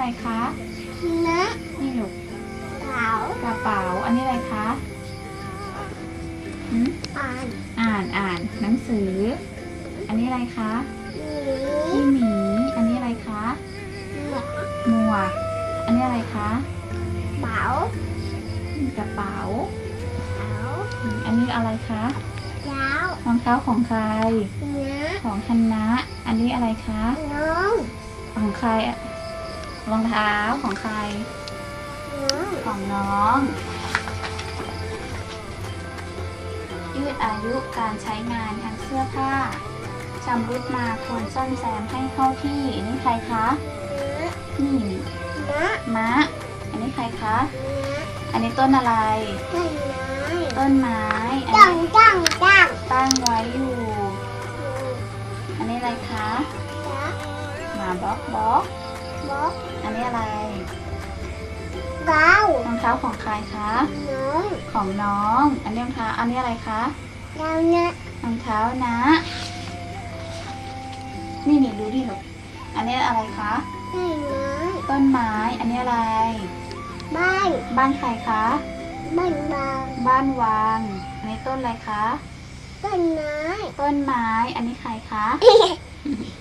อะไรคะนะนี่ลูกขาวกระเป๋า อันนี้อะไรคะหืมอ่านอ่านอ่านหนังสือ อันนี้อะไรคะหมีพี่หมี อันนี้อะไรคะหมวกหมวกอันนี้อะไรคะเป๋ากระเป๋าเป๋าอืมอันนี้อะไรคะยาวรองเท้าของใครเนื้อของคณะ อันนี้อะไรคะน้องของใครอะ รองเท้าของใคร ของน้อง ยืดอายุการใช้งานทั้งเสื้อผ้าชำรุดมาควรซ่อมแซมให้เข้าที่อันนี้ใครคะเนื้อนี่นะมะอันนี้ใครคะ อันนี้ต้นอะไร ต้นไม้ต้นไม้ตั้งตั้งตั้งตั้งไว้อยู่ อันนี้อะไรคะหมาบล็อกบล็อก บล็อกอันนี้อะไรเก้ารองเท้าของใครคะ น้องของน้อง อันนี้รองเท้าอันนี้อะไรคะดาวนะรองเท้านะ นี่นี่ดูดิลูกอันนี้อะไรคะต้นไม้ต้นไม้ อันนี้อะไร บ้านบ้านใครคะบ้านบางบ้านวาง อันนี้ต้นอะไรคะต้นไม้ต้นไม้ อันนี้ใครคะต